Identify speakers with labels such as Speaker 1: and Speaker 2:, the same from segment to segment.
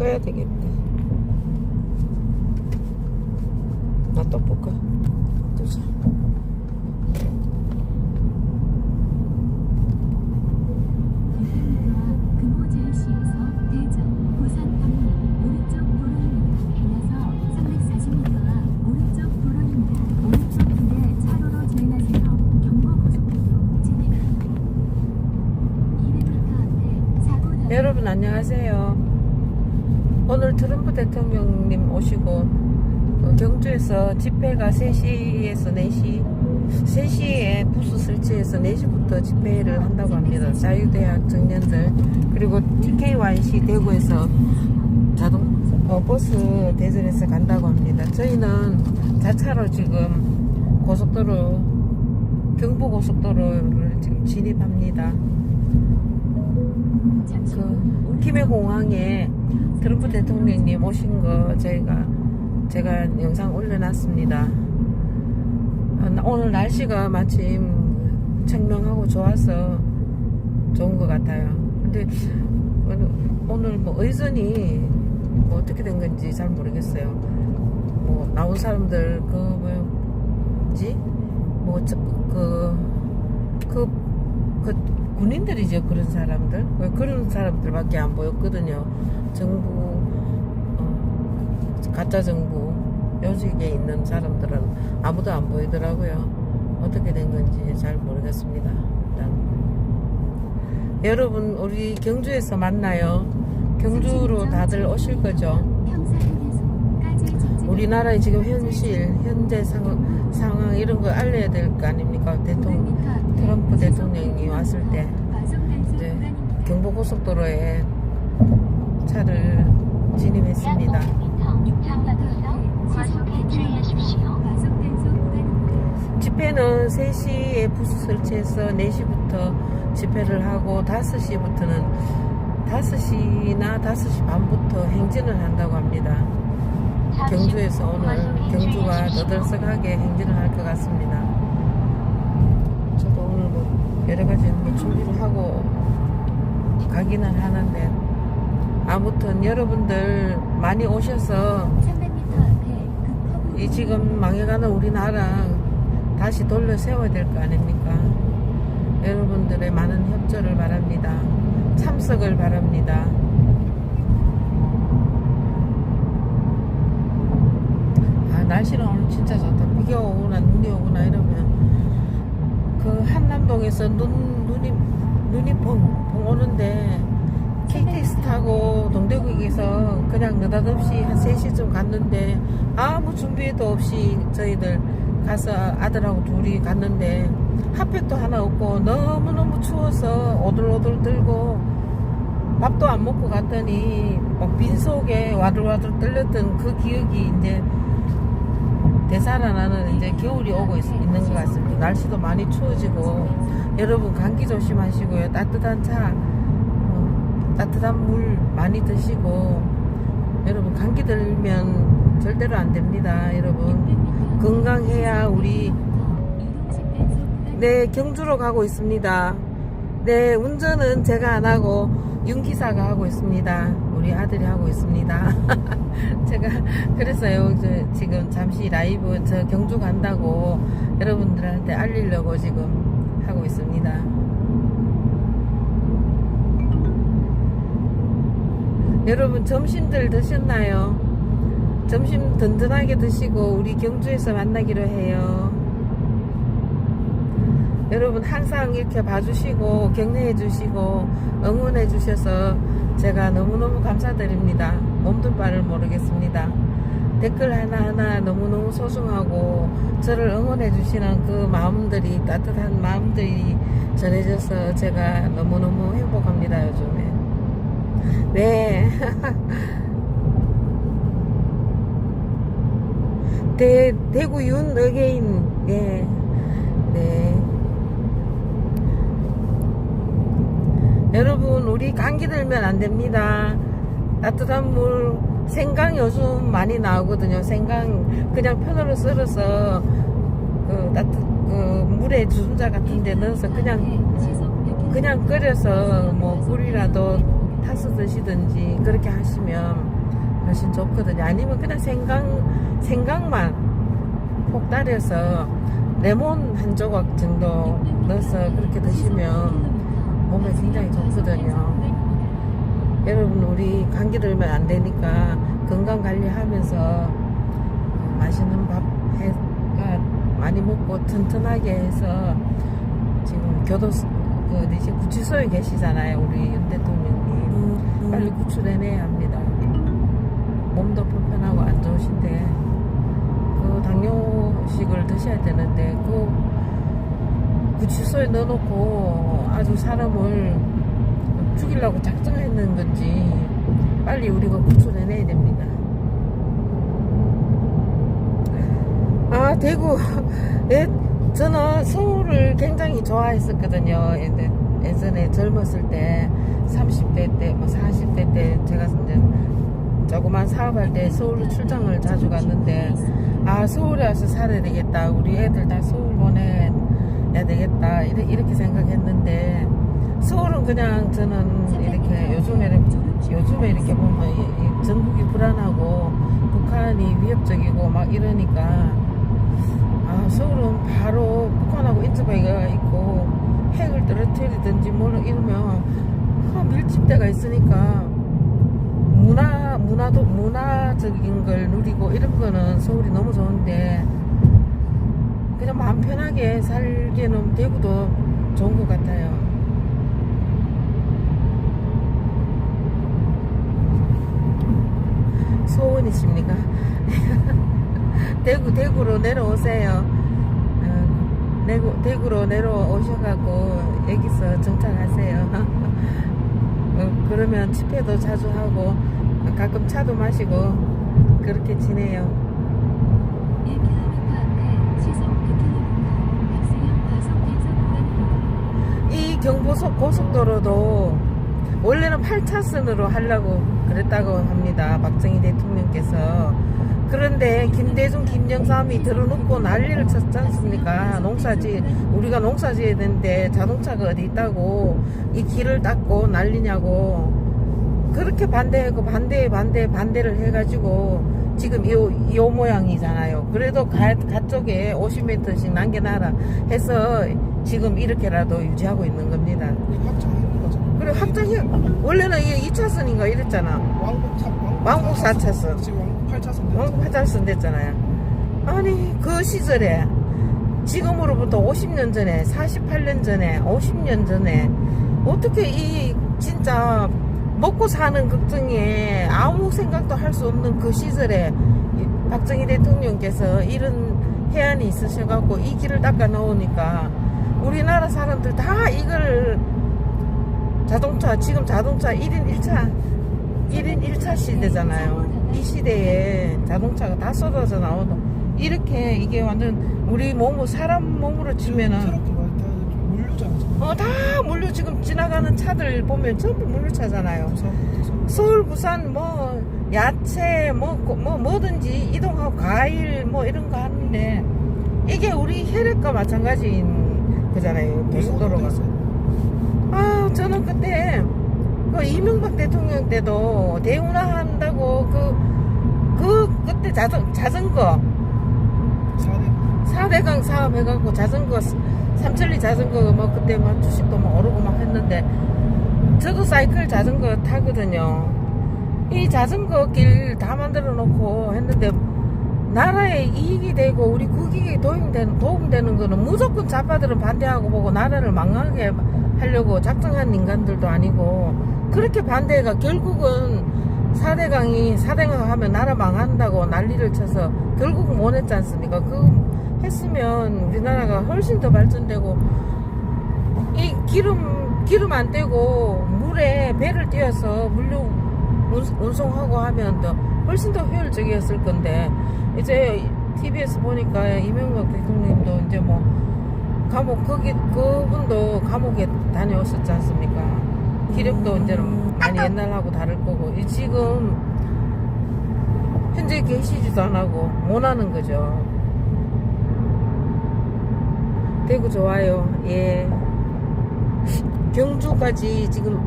Speaker 1: 꺼야 되겠다. 경주에서 집회가 3시에서 4시 3시에 부스 설치해서 4시부터 집회를 한다고 합니다. 자유대학 청년들 그리고 TKYC 대구에서 자동 어, 버스 대전에서 간다고 합니다. 저희는 자차로 지금 고속도로 경부 고속도로를 지금 진입합니다. 그 김해공항에 트럼프 대통령님 오신 거 저희가 제가 영상 올려놨습니다. 오늘 날씨가 마침 청명하고 좋아서 좋은 것 같아요. 근데 오늘- 뭐 의전이 뭐 어떻게 된 건지 잘 모르겠어요. 뭐 나온 사람들 그 뭐지 뭐그그 그, 그 군인들이죠 그런 사람들 왜 그런 사람들밖에 안 보였거든요 정부 어, 가짜 정부 요직에 있는 사람들은 아무도 안 보이더라고요 어떻게 된 건지 잘 모르겠습니다 일단 여러분 우리 경주에서 만나요 경주로 다들 오실 거죠. 우리나라의 지금 현실 현재 상황, 상황 이런 거 알려야 될 거 아닙니까 대통령
Speaker 2: 500m 앞에
Speaker 1: 트럼프 대통령이 왔을 때 이제. 경부고속도로에 차를 진입했습니다. 집회는 3시에 부스 설치해서 4시부터 집회를 하고 5시부터는 5시나 5시 반부터 행진을 한다고 합니다. 경주에서 오늘 경주가 너덜석하게 행진을 할 것 같습니다. 저도 오늘 뭐 여러 가지 뭐 준비를 하고 가기는 하는데 아무튼 여러분들 많이 오셔서
Speaker 2: 300m 앞에
Speaker 1: 그이 지금 망해가는 우리나라 다시 돌려 세워야 될 거 아닙니까? 여러분들의 많은 협조를 바랍니다. 참석을 바랍니다. 아, 날씨는 오늘 진짜 좋다. 비가 오거나 눈이 오거나 이러면 그 한남동에서 눈, 눈이, 눈이 펑, 펑 오는데 그냥 느닷없이 한 3시쯤 갔는데 아무 준비도 없이 저희들 가서 아들하고 둘이 갔는데 핫팩도 하나 없고 너무너무 추워서 오들오들 떨고 밥도 안 먹고 갔더니 막 빈속에 와들와들 떨렸던 그 기억이 이제 되살아나는 이제 겨울이 오고 있, 있는 것 같습니다. 날씨도 많이 추워지고 여러분 감기 조심하시고요. 따뜻한 차, 어, 따뜻한 물 많이 드시고 여러분 감기 들면 절대로 안 됩니다. 여러분 건강해야 우리 네 경주로 가고 있습니다. 네 운전은 제가 안 하고 윤기사가 하고 있습니다. 우리 아들이 하고 있습니다. 제가 그랬어요. 저 지금 잠시 라이브 저 경주 간다고 여러분들한테 알리려고 지금 하고 있습니다. 여러분 점심들 드셨나요? 점심 든든하게 드시고 우리 경주에서 만나기로 해요. 여러분 항상 이렇게 봐주시고 격려해 주시고 응원해 주셔서 제가 너무너무 감사드립니다. 몸둘 바를 모르겠습니다. 댓글 하나하나 너무너무 소중하고 저를 응원해 주시는 그 마음들이 따뜻한 마음들이 전해져서 제가 너무너무 행복합니다 요즘에. 네. 대, 대구 윤 어게인 네. 네. 여러분 우리 감기 들면 안 됩니다. 따뜻한 물 생강 요즘 많이 나오거든요. 생강 그냥 편으로 썰어서 그 따뜻 그 물에 주전자 같은 데 넣어서 그냥 그냥 끓여서 뭐 꿀이라도 타서 드시든지 그렇게 하시면 훨씬 좋거든요. 아니면 그냥 생강 생강만 폭 따려서 레몬 한 조각 정도 넣어서 그렇게 드시면 몸에 굉장히 좋거든요. 여러분 우리 감기 들면 안 되니까 건강 관리하면서 어, 맛있는 밥 해가 많이 먹고 튼튼하게 해서 지금 교도 그 어디지 구치소에 계시잖아요 우리 윤 대통령님 빨리 구출해내야 합니다. 몸도 불편하고 안 좋으신데 그 당뇨식을 드셔야 되는데 그 구치소에 넣어놓고 아주 사람을 죽이려고 작정했는 건지 빨리 우리가 구출해내야 됩니다. 아 대구 예, 저는 서울을 굉장히 좋아했었거든요. 예- 예전에 젊었을 때 30대 때 뭐 40대 때 제가 이제 조그만 사업할 때 서울로 출장을 자주 갔는데 아 서울에 와서 살아야 되겠다. 우리 애들 다 서울 보내야 되겠다. 이렇게, 이렇게 생각했는데 서울은 그냥 저는 이렇게 요즘에 요즘에 이렇게 보면 이- 이 전국이 불안하고 북한이 위협적이고 막 이러니까 아 서울은 바로 북한하고 인터뷰가 있고 핵을 떨어뜨리든지 뭐 이러면 아, 밀집대가 있으니까 문화 문화도 문화적인 걸 누리고 이런 거는 서울이 너무 좋은데 그냥 마음 편하게 살기에는 대구도 좋은 것 같아요. 소원이십니까? 대구 대구로 내려오세요. 어, 대구 대구로 내려오셔가고 여기서 정착하세요. 어, 그러면 집회도 자주 하고 가끔 차도 마시고 그렇게 지내요.
Speaker 2: 1km 앞에 시속 9km 박승형 과속 단속 구간입니다.
Speaker 1: 이 경부속 고속도로도 원래는 8차선으로 하려고 그랬다고 합니다. 박정희 대통령께서. 그런데 김대중, 김영삼이 들어놓고 난리를 쳤지 않습니까? 농사지, 우리가 농사 지어야 되는데 자동차가 어디 있다고 이 길을 닦고 난리냐고. 그렇게 반대하고 반대에 반대 반대를 해가지고 지금 요, 요 모양이잖아요. 그래도 가, 가쪽에 50m씩 남겨놔라 해서 지금 이렇게라도 유지하고 있는 겁니다. 그래 확정이 원래는 이게 2차선인가 이랬잖아.
Speaker 3: 왕복 사 왕복,
Speaker 1: 왕복 사 차선.
Speaker 3: 지금 왕복 8차선.
Speaker 1: 왕복 화장선 됐잖아요. 아니 그 시절에 지금으로부터 50년 전에 48년 전에 50년 전에 어떻게 이 진짜 먹고 사는 걱정에 아무 생각도 할 수 없는 그 시절에 이 박정희 대통령께서 이런 해안이 있으셔갖고 이 길을 닦아 놓으니까 우리나라 사람들 다 이걸 자동차 지금 자동차 1인 1차 1인 1차 시대잖아요. 이 시대에 자동차가 다 쏟아져 나오는 이렇게 이게 완전 우리 몸을 사람 몸으로 치면은
Speaker 3: 트럭도 많이 다 물류잖아. 지금.
Speaker 1: 어다 물류 지금 지나가는 차들 보면 전부 물류차잖아요. 서울 부산 뭐 야채 뭐, 고- 뭐 뭐든지 이동하고 과일 뭐 이런 거 하는데 이게 우리 혈액과 마찬가지인 거잖아요. 고속도로가. 아, 저는 그때 그 이명박 대통령 때도 대운하 한다고 그, 그, 그때 자전, 자전거,
Speaker 3: 4대
Speaker 1: 4대강 사업 해갖고 자전거, 삼천리 자전거 뭐 그때 막 주식도 막 오르고 막 했는데 저도 사이클 자전거 타거든요. 이 자전거 길 다 만들어 놓고 했는데 나라에 이익이 되고 우리 국익에 도움되는, 도움되는 거는 무조건 좌파들은 반대하고 보고 나라를 망하게 하려고 작정한 인간들도 아니고 그렇게 반대가 결국은 4대강이 4대강 하면 나라 망한다고 난리를 쳐서 결국 못 했지 않습니까? 그 했으면 우리나라가 훨씬 더 발전되고 이 기름 기름 안 떼고 물에 배를 띄워서 물류 운- 운송하고 하면 더 훨씬 더 효율적이었을 건데 이제 TBS 보니까 이명박 대통령도 이제 뭐 감옥 거기 그분도 감옥에 다녀오셨지 않습니까? 기력도 이제는 많이 옛날하고 다를 거고 이 지금 현재 계시지도 안 하고 못 하는 거죠. 대구 좋아요. 예. 경주까지 지금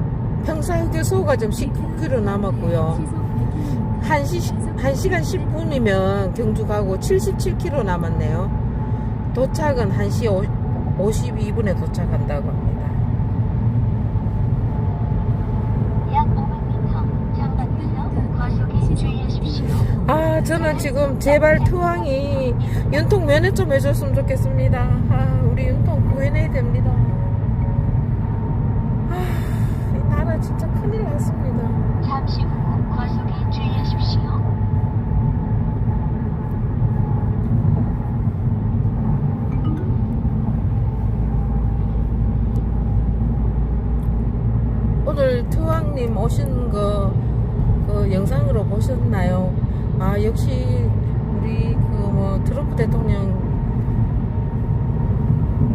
Speaker 1: 평사휴게소가 지금 19km 남았고요.
Speaker 2: 시속 100km.
Speaker 1: 1시, 1시간 10분이면 경주 가고 77km 남았네요. 도착은 1시 52분에 도착한다고 합니다.
Speaker 4: 약 500m 장박에서 과속에 주의하십시오.
Speaker 1: 아, 저는 지금 제발 투항이 윤통 면회 좀 해줬으면 좋겠습니다. 아, 우리 윤통 구해내야 됩니다. 아, 이 나라 진짜 큰일 났습니다.
Speaker 4: 잠시 후 과속에 주의하십시오.
Speaker 1: 오늘 투항님 오신 거, 그 영상으로 보셨나요? 아, 역시 우리 그 뭐 트럼프 대통령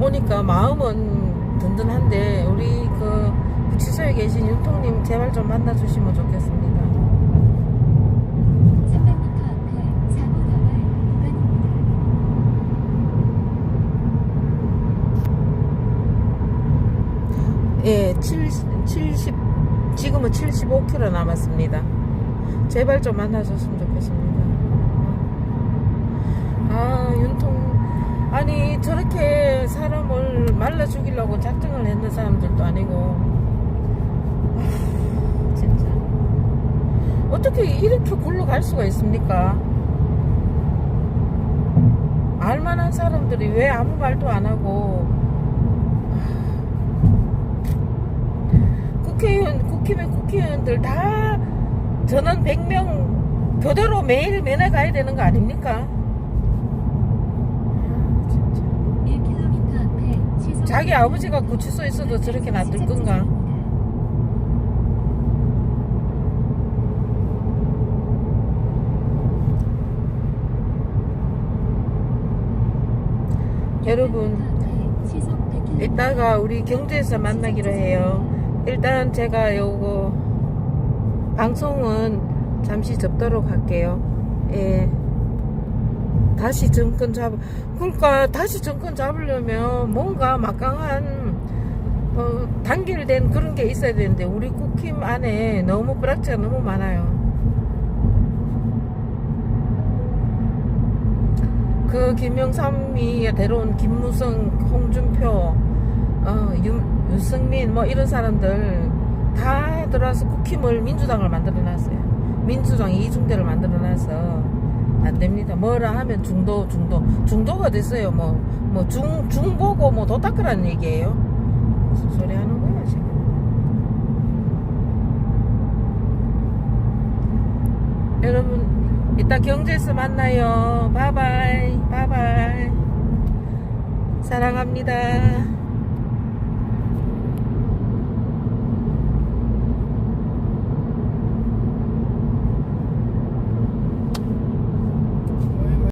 Speaker 1: 오니까 마음은 든든한데, 우리 그 구치소에 계신 윤통님 제발 좀 만나주시면 좋겠습니다.
Speaker 2: 300m 앞에 사고 나갈 구간입니다.
Speaker 1: 예, 70, 70, 지금은 75km 남았습니다. 제발 좀 만나줬으면 좋겠습니다. 아, 윤통, 아니, 저렇게 사람을 말라 죽이려고 작정을 했는 사람들도 아니고, 아, 진짜. 어떻게 이렇게 굴러갈 수가 있습니까? 알만한 사람들이 왜 아무 말도 안 하고, 국회의원, 국힘의 국회의원들 다 전원 100명 교대로 매일 면회 가야 되는 거 아닙니까? 진짜.
Speaker 2: 1km 앞에 시속
Speaker 1: 자기 아버지가 구치소에 있어도 저렇게 놔둘 건가? 여러분, 이따가 우리 경주에서 만나기로 해요. 일단 제가 요거 방송은 잠시 접도록 할게요. 예. 다시 정권 잡, 그러니까 다시 정권 잡으려면 뭔가 막강한 어, 단결된 그런 게 있어야 되는데 우리 국힘 안에 너무 불확지가 너무 많아요. 그 김영삼이 데려온 김무성, 홍준표, 어, 윤, 윤승민 뭐 이런 사람들 다 들어와서 국힘을 민주당을 만들어놨어요. 민주당 이중대를 만들어놔서 안 됩니다. 뭐라 하면 중도, 중도, 중도가 됐어요. 뭐, 뭐 중, 중보고 뭐 도닦으라는 얘기예요. 무슨 소리 하는 거야 지금? 여러분 이따 경주에서 만나요. 바이바이, 바이바이. 사랑합니다.